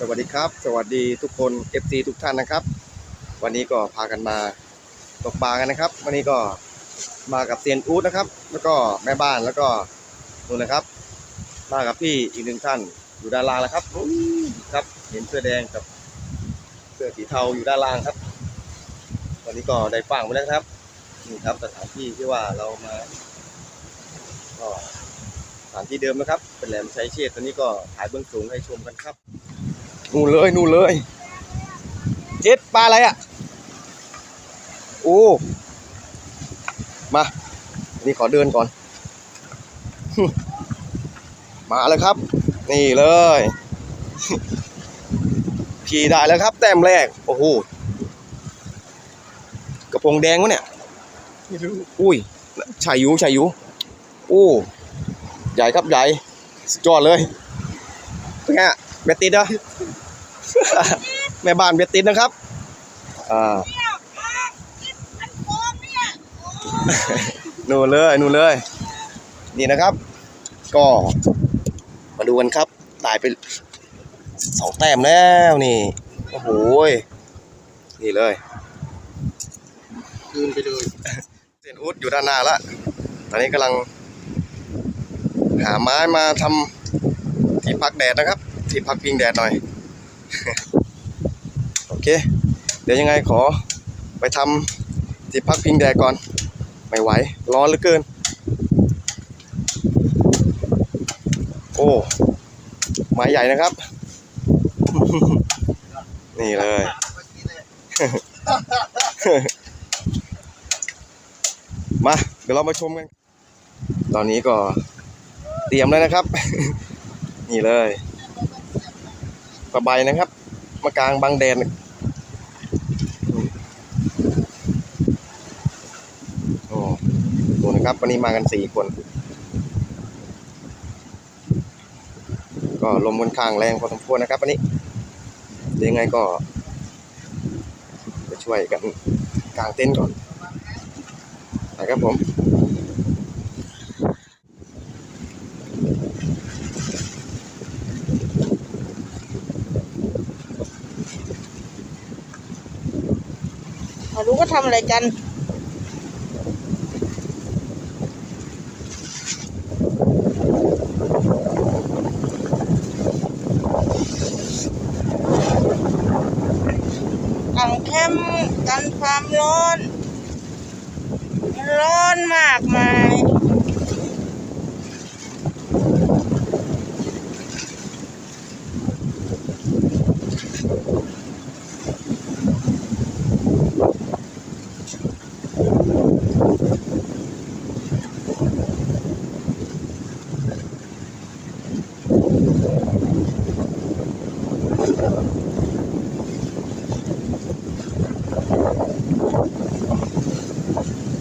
สวัสดีครับ สวัสดีทุกคน FC ทุกท่านนะครับ วันนี้ก็พากันมาตกปลากันนะครับ วันนี้ก็มากับเซียนอู๊ดนะครับ แล้วก็แม่บ้านแล้วก็นู่นนะครับ มากับพี่อีกหนึ่งท่านอยู่ด้านล่างแล้วครับครับเห็นเสื้อแดงกับเสื้อสีเทาอยู่ด้านล่างครับ วันนี้ก็ได้ฟังไปแล้วครับนี่ครับสถานที่ที่ว่าเรามาก็สถานที่เดิมนะครับ เป็นแหลมชัยเชษฐ์ตอนนี้ก็ถ่ายเบื้องสูงให้ชมกันครับ นู่นเลยนู่นเลย เจ็ดปลาอะไรอะ โอ้ มา นี่ขอเดินก่อน มาแล้วครับ นี่เลยขี่ได้แล้วครับ แต้มแรก โอ้โห กระโปรงแดงวะเนี่ยไม่รู้อุ้ยชายยูชายยูโอ้ ใหญ่ครับใหญ่สุดยอดเลยเป็นไงอะเบตติดเหรอ แม่บ้านเบตติดนะครับอ่านู่นเลยนู่นเลย นี่นะครับ ก็มาดูกันครับตายไปสองแต้มแล้วนี่โอ้โหยนี่เลยคืนไปเลยเซียนอุดอยู่ด้านหน้าละตอนนี้กำลัง หาไม้มาทำที่พักแดดนะครับ ที่พักพิงแดดหน่อย โอเค เดี๋ยวยังไงขอไปทำที่พักพิงแดดก่อน ไม่ไหว ร้อนเหลือเกิน โอ้ไม้ใหญ่นะครับ นี่เลย มา เดี๋ยวเรามาชมกัน ตอนนี้ก็เตรียมแล้วนะครับ นี่เลย สบายนะครับ มากลางบังแดดโอ้ดูนะครับวันนี้มากันสี่คน ก็ลมค่อนข้างแรงพอสมควรนะครับวันนี้ยวยังไงก็จะช่วยกันกางเต็นท์ก่อนนะครับผม ก็ทำอะไรกันตั้งแคมกันความร้อน ร้อนมากมาย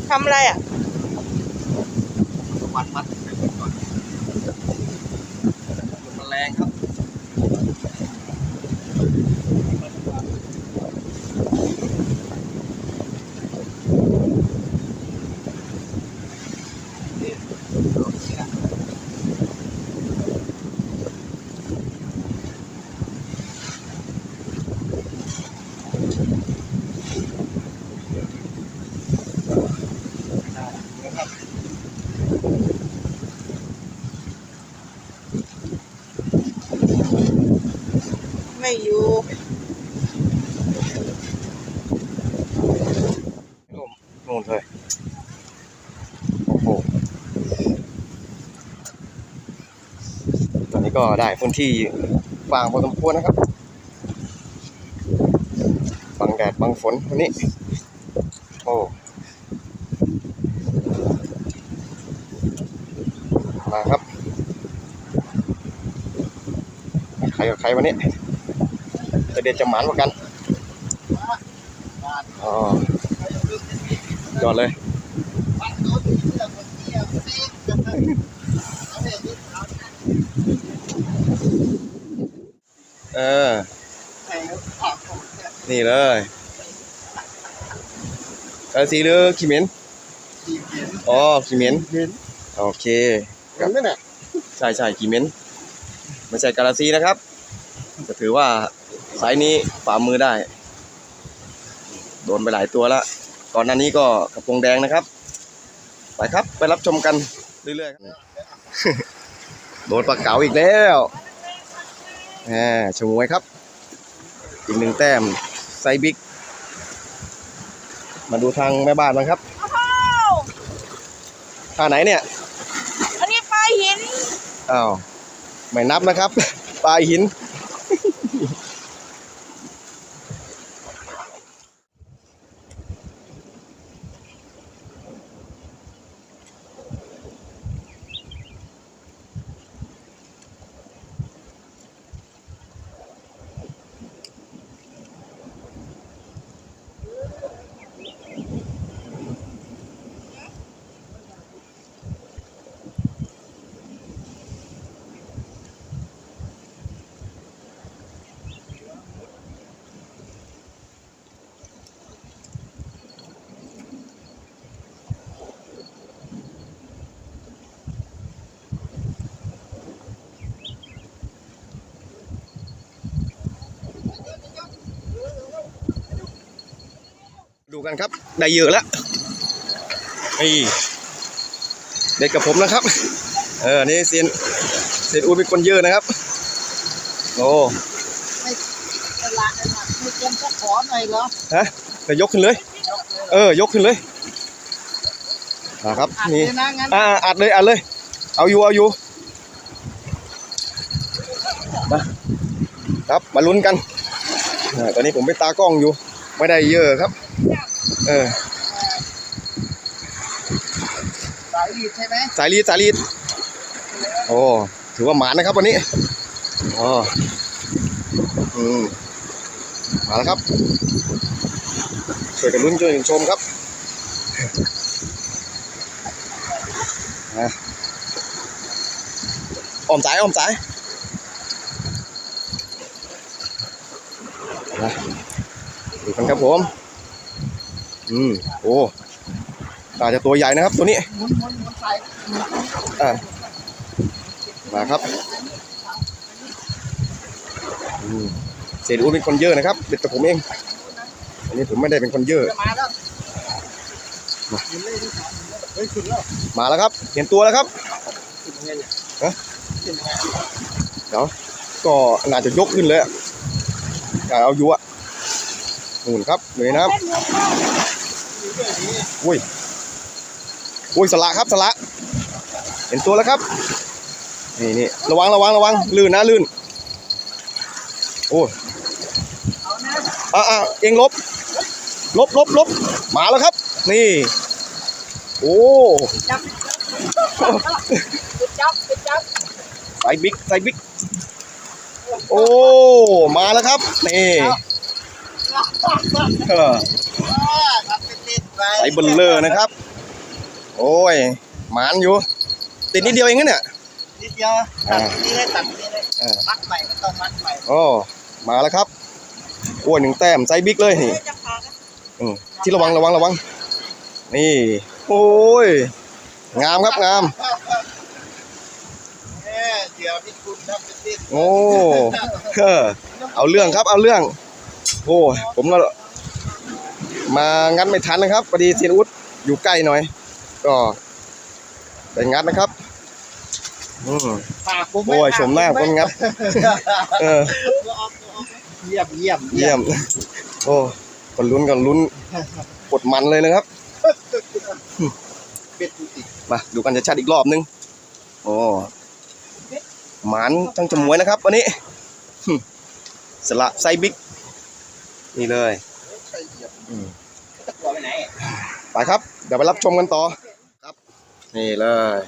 ทำอะไรอะ วัดมัดก่อนมันแรงครับ ไม่อยู่นู่นเลยโอ้โหตอนนี้ก็ได้พื้นที่ฟางพอสมควรนะครับ บังแดดบังฝนวันนี้ โอ้มาครับ ใครกับใครวันนี้ จะเด็ดจะหมานกว่ากันอ๋อยอดเลยเออ นี่เลยเออสีหรือขีเหม็นอ๋อขีเหม็นเห็นโอเคเห็นไหมเนี่ยใช่ใช่ขีเหม็นไม่ใช่กาลาซีนะครับ จะถือว่า ไซส์นี้ฝ่ามือได้ โดนไปหลายตัวแล้วก่อนหน้านี้ก็กระโปรงแดงนะครับ ไปครับไปรับชมกันเรื่อยๆครับโดนปลาเก๋าอีกแล้วแหมชมวยครับ อีกหนึ่งแต้มไซส์บิ๊ก มาดูทางแม่บ้านบ้างครับโอ้โหท่าไหนเนี่ย อันนี้ปลาหิน อ้าว ไม่นับนะครับ ปลายหิน ดูกันครับ ได้เยอะแล้วนี่เด็กกับผมนะครับ เออนี่เซียนเซียนอูดเป็นคนเยอะนะครับ โอ้ตลาดนะมีเตรียมจะขอหน่อยเหรอฮะเดี๋ยวยกขึ้นเลย เออ ยกขึ้นเลยนะครับอัดนี่เลยนะงั้นอ่าอัดเลยอัดเลย เอาอยู่เอาอยู่มาครับมาลุ้นกันอ่าตอนนี้ผมเป็นตากล้องอยู่ ไม่ได้เยอะครับ เออ สายดีดใช่ไหมสายรีดสายรีดโอ้ถือว่าหมานนะครับวันนี้อ๋ออืมมาแล้วครับช่วยกันลุ้นช่วยกันชมครับอะอ้อมสายอ้อมสายมาดูกันครับผม อืมโอ้อาจจะตัวใหญ่นะครับตัวนี้มายอ่ามาครับเศษอูดเป็นคนเยอะนะครับเด็ดกับผมเอง อันนี้ผมไม่ได้เป็นคนเยอะ มาแล้วหมุนเลยที่สาแล้วครับ เห็นตัวแล้วครับเนี่ยฮะขึ้นยังไงก็น่าจะยกขึ้นเลยอะแต่เอาอยู่อะนู่นครับเลยนะครับ อุ้ยอุ้ยสละครับสละ เห็นตัวแล้วครับ นี่นี่ระวังระวังระวังลื่นนะลื่น โอ้ยเอานะอ่าอ่าเองลบ ลบลบลบมาแล้วครับ นี่ โอ้จับปิดจับปิดจับไซส์บิ๊กไซส์บิ๊ก โอ้ มาแล้วครับ นี่ เออทำเป็นติดไปไซส์เบลเลอร์นะครับ โอ้ยหมานอยู่ ติดนิดเดียวเองนะเนี่ยนิดเดียวตัดนี่เลยตัดนี่เลยเออมัดใหม่ก็ต้องมัดใหม่โอ้มาแล้วครับโอ้ยหนึ่งแต้มไซส์บิ๊กเลยนี่จะพากันอืมที่ระวังระวังระวัง นี่ โอ้ยงามครับงามแม่เดี๋ยวพี่คุณทำเป็นติดโอ้เออเอาเรื่องครับเอาเรื่อง โอ้ยผมก็ มางัดไม่ทันนะครับพอดีเซียนอุดอยู่ใกล้หน่อย ก็ไปงัดนะครับอืมปากผมโอ้ยชมหน้าคนงัดเออเยี่ยมเยี่ยมเยี่ยม โอ้คนลุ้นกันลุ้นกดมันเลยนะครับเป็ดตุติมาดูกันจะชัดอีกรอบนึงโอ้หมานทั้งจมวยนะครับวันนี้หึสละไซส์บิ๊กนี่เลยใช่เยี่ยมอืม ตะกัวไปไหน ไปครับ เดี๋ยวไปรับชมกันต่อครับ นี่เลย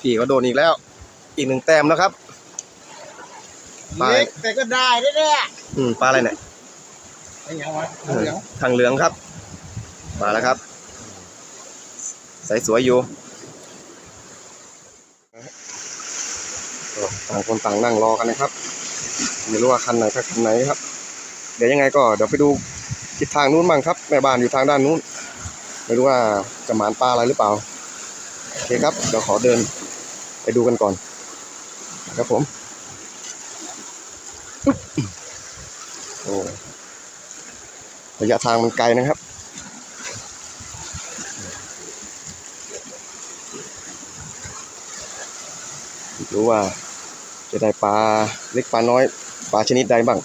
พี่เขาโดนอีกแล้ว อีกหนึ่งแต้มแล้วครับไปเล็กแต่ก็ได้ได้แน่อืมปลาอะไรเนี่ยไอ้ยังวะเออทางเหลืองครับ มาแล้วครับ ใสสวยอยู่ก็ต่างคนต่างนั่งรอกันนะครับ ไม่รู้ว่าคันไหนคันไหนครับ เดี๋ยวยังไงก็เดี๋ยวไปดู ทิศทางนู้นบ้างครับ แม่บ้านอยู่ทางด้านนู้น ไม่รู้ว่าจะหมานปลาอะไรหรือเปล่า โอเคครับ เดี๋ยวขอเดินไปดูกันก่อน ครับผมโอ้ระยะทางมันไกลนะครับรู้ว่าจะได้ปลาเล็กปลาน้อยปลาชนิดใดบ้าง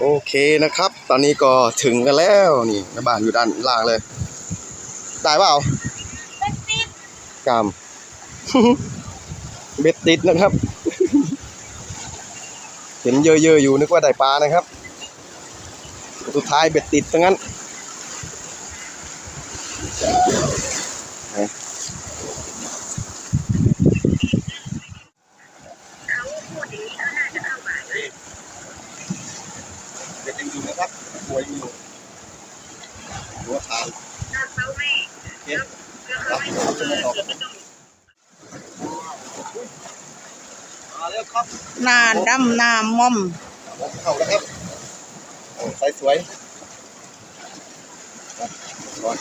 โอเคนะครับ ตอนนี้ก็ถึงกันแล้วนี่แม่บ้านอยู่ด้านล่างเลย ได้เปล่าเบ็ดติดกามเบ็ดติดนะครับ เห็นเยอะๆอยู่นึกว่าได้ปลานะครับ สุดท้ายเบ็ดติดทั้งนั้น เด็กยังอยู่ นะครับหัวยังอยู่หัวทางเอ๊ะรับรับจะไม่ออกมาแล้วครับหน้าดำหน้ามอมเข้าแล้วครับโอ้ไซส์สวยครับก่อน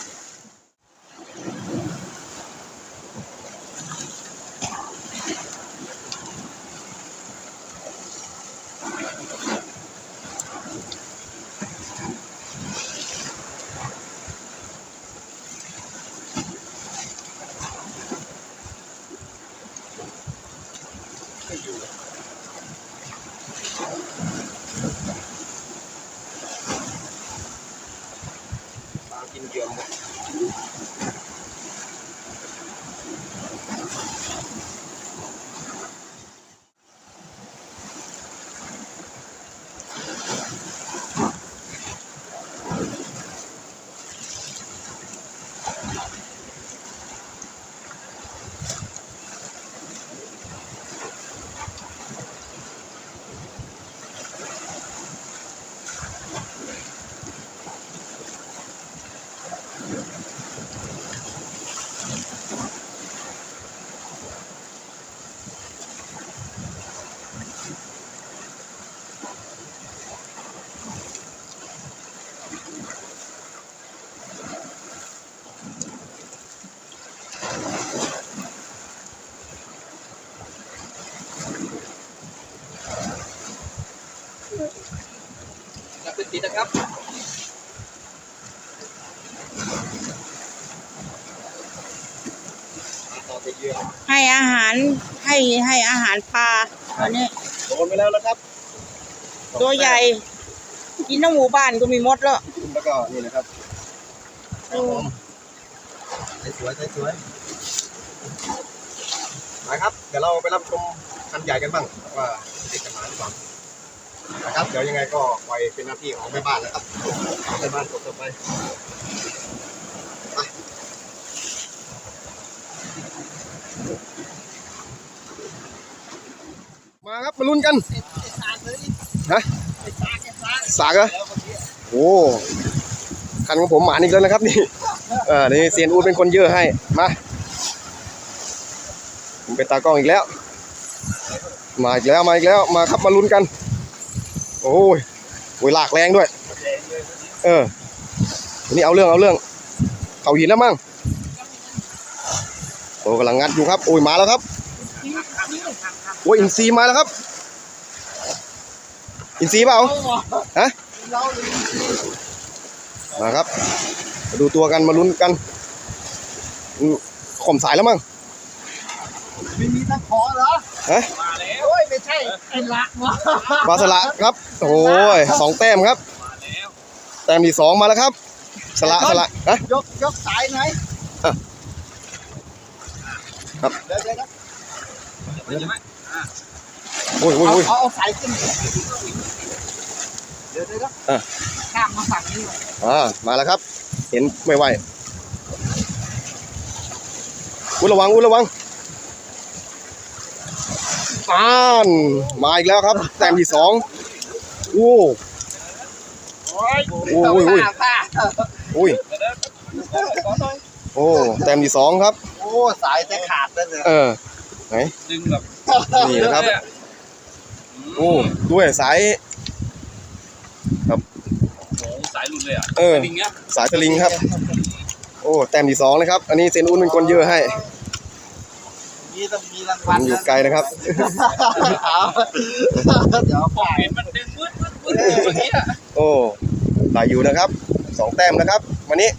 ครับมาต่อติดเหยื่อให้อาหารให้ให้อาหารปลาตอนนี้โดนไปแล้วนะครับ ตัวใหญ่กินทั้งหมู่บ้านก็มีมดแล้วแล้วก็นี่นะครับโอ้สวยสวยมาครับ เดี๋ยวเราไปรับชมคันใหญ่กันบ้างว่าเด็กกันมาหรือเปล่า นะครับ เดี๋ยวยังไงก็ปล่อยเป็นหน้าที่ของแม่บ้านนะครับแม่บ้านกดต่อไปมาครับมาลุ้นกันฮะสากเหรอโอ้คันของผมหมาอีกแล้วนะครับนี่เออนี่เซียนอูดเป็นคนเยอะให้มาผมเป็นตากล้องอีกแล้ว มาอีกแล้วมาอีกแล้วมาครับมาลุ้นกัน โอ้ยโอ้ยลากแรงด้วย เออวันนี้เอาเรื่องเอาเรื่อง เขาหินแล้วมั้งโอ้กำลังงัดอยู่ครับ โอ้ยมาแล้วครับ โอ้ยอินซีมาแล้วครับ อินซีเปล่าฮะมาครับมาดูตัวกันมาลุ้นกันอืมข่มสายแล้วมั้งไม่มีตะขอเหรอฮะมาแล้วโอ้ย ไม่ใช่ไอ้ละวะบาสละครับ โอ้ยสองแต้มครับ แต้มที่สองมาแล้วครับ สละสละฮะยกยกสายไหนอะครับเดี๋ยวเดี๋ยวนะโอ้ยโอ้ยเอาโอ้ยเอาเอาสายขึ้นเดี๋ยวเดี๋ยวนะอะข้ามมาฝั่งนี้หน่อยอ่ามาแล้วครับ เห็นไม่ไหวอุ้ยระวังอุ้ยระวัง อ่านมาอีกแล้วครับ แต้มที่สองโอ้โอ้ยโอ้ยโอ้ยโอ้ยป้าอุ้ยโอ้แต้มที่สองครับ โอ้สายจะขาดแล้วเนี่ยเออไหนดึงแบบนี่นะครับโอ้ด้วยสายโอ้โหสายหลุดเลยอะเออสายสลิงครับโอ้อ้แต้มที่สองนะครับ อันนี้เซนอุ้นเป็นคนเยอะให้ มีต้องมีรางผวัลมอยู่ไกลนะครับเดี๋ยวผมเห็นมันดึงวืดวืดวืดอยู่อย่างนี้อะโอ้ได้อยู่นะครับสองแต้มนะครับ วันนี้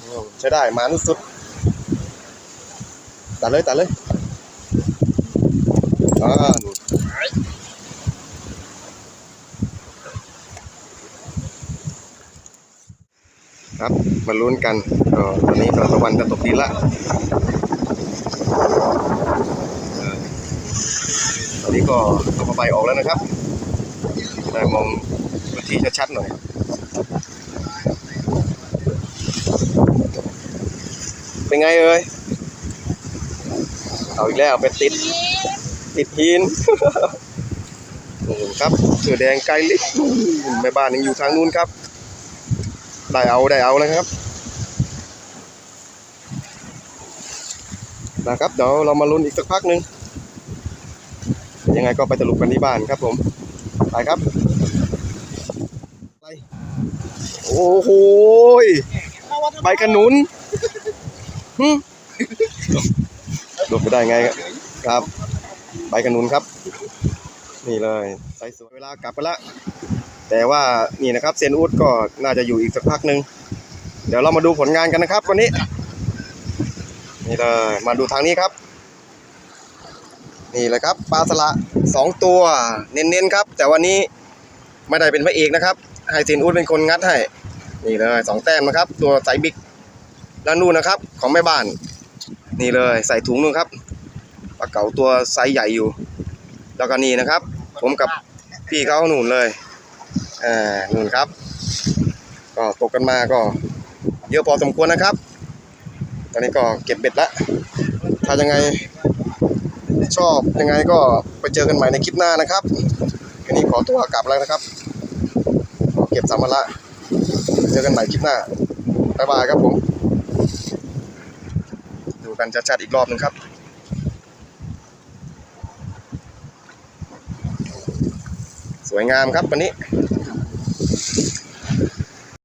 โอ้ใช้ได้มานุสุด ตัดเลยตัดเลยอ่านู่นครับมาลุ้นกันก็ตอนนี้ก็ตะวันจะตกดินละเออต อนนี้ก็เอาผ้าใบออกแล้วนะครับได้มองพื้นที่ชัดๆหน่อยเป็นไงเอ่ยเอาอีกแล้วไปติด ติดหินโอ้โหครับเสือแดงไกลลิบแม่บ้านยังอยู่ทางนู้นครับ ได้เอาได้เอานะครับนะครับเดี๋ยวเรามาลุ้นอีกสักพักหนึ่ง ยังไงก็ไปตลุกกันที่บ้านครับผมไปครับไปโอ้โหใบขนุนหึหลบไปได้ไงครับใบขนุนครับ นี่เลยใส่สวยเวลากลับไปละ แต่ว่านี่นะครับเซยนอูดก็น่าจะอยู่อีกสักพักหนึ่งเดี๋ยวเรามาดูผลงานกันนะครับ วันนี้ นี่เลยมาดูทางนี้ครับ นี่เลยครับปลาสละ สองตัวเน้นๆครับ แต่วันนี้ไม่ได้เป็นพระเอกนะครับให้สินอุดเป็นคนงัดให้นี่เลยสองแต้มนะครับ ตัวไซส์บิ๊กแล้วนู่นนะครับ ของแม่บ้าน นี่เลยใส่ถุงนู่นครับปลาเก๋าตัวไซส์ใหญ่อยู่ แล้วก็นี่นะครับ ผมกับพี่เขาหนุนเลยอ่าหนุนครับ ก็ตกกันมาก็ เยอะพอสมควรนะครับ ตอนนี้ก็เก็บเบ็ดละถ้ายังไง ชอบยังไงก็ไปเจอกันใหม่ในคลิปหน้านะครับวันนี้ขอตัวกลับแล้วนะครับขอเก็บสัมภาระเจอกันใหม่คลิปหน้าบ๊ายบายครับผมดูกันชัดๆอีกรอบหนึ่งครับสวยงามครับวันนี้